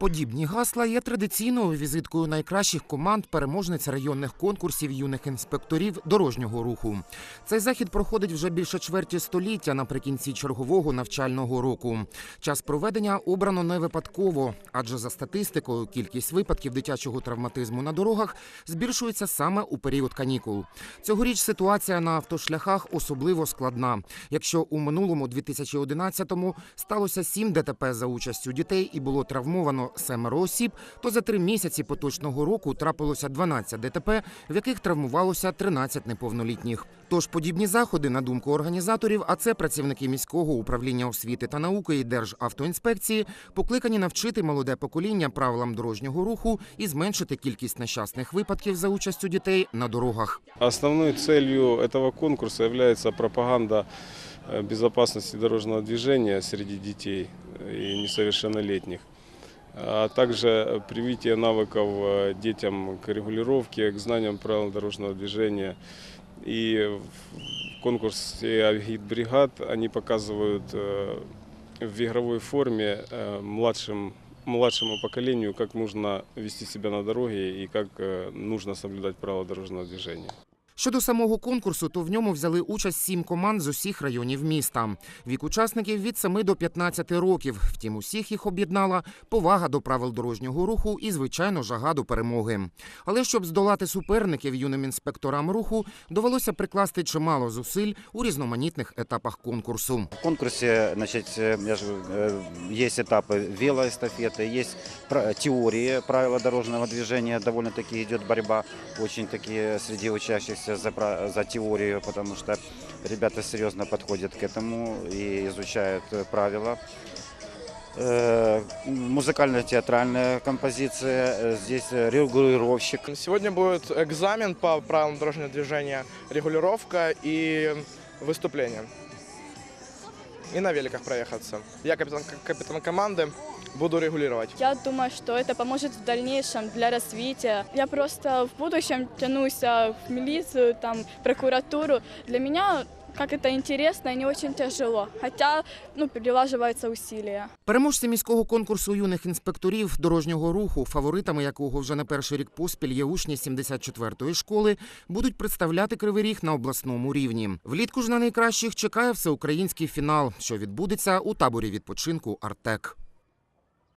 Подібні гасла є традиційною візиткою найкращих команд переможниць районних конкурсів юних інспекторів дорожнього руху. Цей захід проходить вже більше чверті століття наприкінці чергового навчального року. Час проведення обрано не випадково, адже за статистикою кількість випадків дитячого травматизму на дорогах збільшується саме у період канікул. Цьогоріч ситуація на автошляхах особливо складна. Якщо у минулому 2011-му сталося 7 ДТП за участю дітей і було травмовано семеро осіб, то за три місяці поточного року трапилося 12 ДТП, в яких травмувалося 13 неповнолітніх. Тож подібні заходи, на думку організаторів, а це працівники міського управління освіти та науки і Державтоінспекції, покликані навчити молоде покоління правилам дорожнього руху і зменшити кількість нещасних випадків за участю дітей на дорогах. Основной целью этого конкурса является пропаганда э, безопасности дорожного движения среди детей и несовершеннолетних, а также привитие навыков э, детям к регулировке, к знаниям правил дорожного движения. И в конкурсе агитбригад они показывают э, в игровой форме э, младшим младшему поколению, как нужно вести себя на дороге и как э, нужно соблюдать правила дорожного движения. Щодо самого конкурсу, то в ньому взяли участь сім команд з усіх районів міста. Вік учасників від 7 до 15 років. Втім, усіх їх об'єднала повага до правил дорожнього руху і, звичайно, жага до перемоги. Але щоб здолати суперників юним інспекторам руху, довелося прикласти чимало зусиль у різноманітних етапах конкурсу. В конкурсе значит, э, я же, э, есть этапы велоэстафеты, есть пра- теории правила дорожного движения, довольно-таки идет борьба очень таки среди учащихся за, пра- за теорию, потому что ребята серьезно подходят к этому и изучают э, правила. Э, Музыкально-театральная композиция, э, здесь э, регулировщик, Сегодня будет экзамен по правилам дорожного движения, регулировка и выступление. И на великах проехаться. Я капитан, капитан команды, буду регулировать. Я думаю, что это поможет в дальнейшем для развития. Я просто в будущем тянусь в милицию, там, прокуратуру. Для меня как це интересно і не очень тяжело, хоча ну, прилаживаються усилия. Переможці міського конкурсу юних інспекторів дорожнього руху, фаворитами якого вже не перший рік поспіль є учні 74-ї школи, будуть представляти кривий ріг на обласному рівні. Влітку ж на найкращих чекає всеукраїнський фінал, що відбудеться у таборі відпочинку Артек.